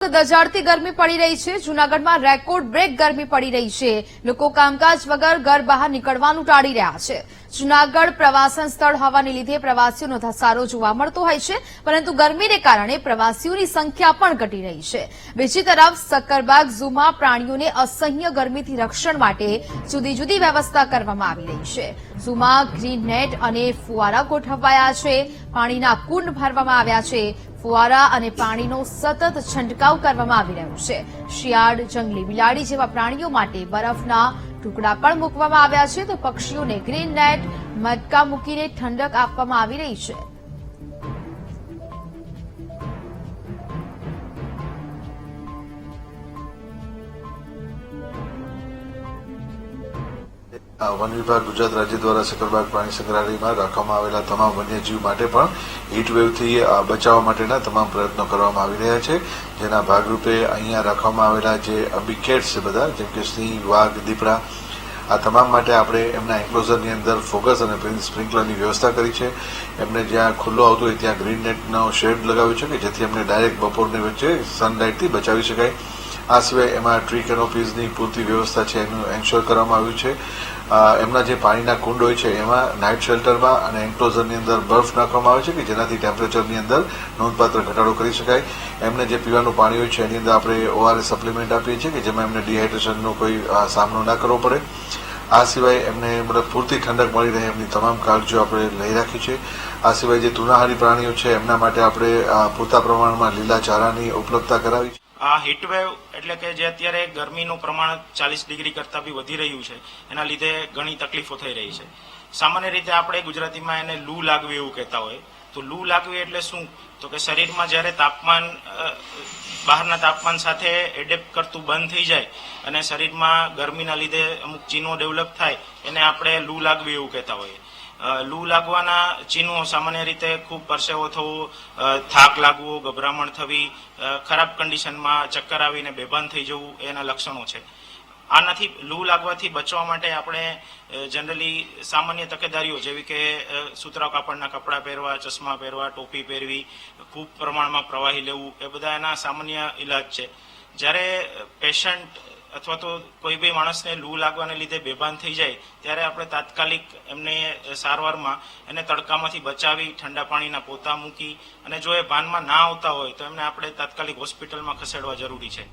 દજાડતી ગરમી પડી રહી છે. જૂનાગઢમાં રેકોર્ડ બ્રેક ગરમી પડી રહી છે. લોકો કામકાજ વગર ઘર બહાર નીકળવાનું ટાળી રહ્યા છે. જૂનાગઢ પ્રવાસન સ્થળ હોવાને લીધે પ્રવાસીઓનો ધસારો જોવા મળતો હોય છે, પરંતુ ગરમીને કારણે પ્રવાસીઓની સંખ્યા પણ ઘટી રહી છે. બીજી તરફ, સક્કરબાગ ઝૂમાં પ્રાણીઓને અસહ્ય ગરમીથી રક્ષણ માટે જુદી જુદી વ્યવસ્થા કરવામાં આવી રહી છે. ઝૂમાં ગ્રીન નેટ અને ફુવારા ગોઠવાયા છે. પાણીના કુંડ ભરવામાં આવ્યા છે. ફુવારા અને પાણીનો સતત છંટકાવ કરવામાં આવી રહ્યો છે. શિયાળ, જંગલી બિલાડી જેવા પ્રાણીઓ માટે બરફના ટુકડા પણ મૂકવામાં આવ્યા છે તો પક્ષીઓને ગ્રીન નેટ મટકા મૂકીને ઠંડક આપવામાં આવી રહી છે. વન વિભાગ ગુજરાત રાજ્ય દ્વારા સકરબાગ પ્રાણી સંગ્રહાલયમાં રાખવામાં આવેલા તમામ વન્યજીવ માટે પણ હીટવેવથી બચાવવા માટેના તમામ પ્રયત્નો કરવામાં આવી રહ્યા છે. જેના ભાગરૂપે અહીંયા રાખવામાં આવેલા જે બિકેટ્સ છે બધા, જેમ કે સિંહ, વાઘ, દીપડા, આ તમામ માટે આપણે એમના એન્ક્લોઝરની અંદર ફોકસ અને સ્પ્રિંકલરની વ્યવસ્થા કરી છે. એમને જ્યાં ખુલ્લો આવતો હોય ત્યાં ગ્રીન નેટનો શેડ લગાવ્યો છે કે જેથી એમને ડાયરેક્ટ બપોરની વચ્ચે સનલાઇટથી બચાવી શકાય. આ સિવાય એમાં ટ્રી કેનોપીઝની પૂરતી વ્યવસ્થા છે એનું એન્શ્યોર કરવામાં આવ્યું છે. એમના જે પાણીના કુંડ હોય છે, એમાં નાઇટ શેલ્ટરમાં અને એન્ક્લોઝરની અંદર બરફ નાખવામાં આવે છે કે જેનાથી ટેમ્પરેચરની અંદર નોંધપાત્ર ઘટાડો કરી શકાય. એમને જે પીવાનું પાણી હોય છે, એની અંદર આપણે ઓઆરએસ સપ્લિમેન્ટ આપીએ છીએ કે જેમાં એમને ડિહાઇડ્રેશનનો કોઈ સામનો ના કરવો પડે. આ સિવાય એમને મતલબ પૂરતી ઠંડક મળી રહે એમની તમામ કાળજીઓ આપણે લઈ રાખી છે. આ સિવાય જે તૃણાહારી પ્રાણીઓ છે, એમના માટે આપણે પૂરતા પ્રમાણમાં લીલા ચારાની ઉપલબ્ધતા કરાવી છે. આ હીટવેવ એટલે કે જે અત્યારે ગરમીનું પ્રમાણ ચાલીસ ડિગ્રી કરતાં બી વધી રહ્યું છે, એના લીધે ઘણી તકલીફો થઈ રહી છે. સામાન્ય રીતે આપણે ગુજરાતીમાં એને લૂ લાગવી એવું કહેતા હોય. તો લૂ લાગવી એટલે શું? તો કે શરીરમાં જ્યારે તાપમાન બહારના તાપમાન સાથે એડેપ્ટ કરતું બંધ થઈ જાય અને શરીરમાં ગરમીના લીધે અમુક ચીનો ડેવલપ થાય, એને આપણે લૂ લાગવી એવું કહેતા હોઈએ. લૂ લાગવાના ચિહ્નો સામાન્ય રીતે ખૂબ પરસેવો થવો થાક લાગવો, ગભરામણ થવી ખરાબ કન્ડિશનમાં ચક્કર આવીને બેભાન થઈ જવું એના લક્ષણો છે. આનાથી લૂ લાગવાથી બચવા માટે આપણે જનરલી સામાન્ય તકેદારીઓ જેવી કે સુતરા કાપડના કપડાં પહેરવા, ચશ્મા પહેરવા, ટોપી પહેરવી, ખૂબ પ્રમાણમાં પ્રવાહી લેવું, એ બધા એના સામાન્ય ઇલાજ છે. જ્યારે પેશન્ટ અથવા તો કોઈ બી માણસને લૂ લાગવાને લીધે બેભાન થઈ જાય, ત્યારે આપણે તાત્કાલિક એમને સારવારમાં એને તડકામાંથી બચાવી, ઠંડા પાણીના પોતા મૂકી અને જો એ ભાનમાં ના આવતા હોય તો એમને આપણે તાત્કાલિક હોસ્પિટલમાં ખસેડવા જરૂરી છે.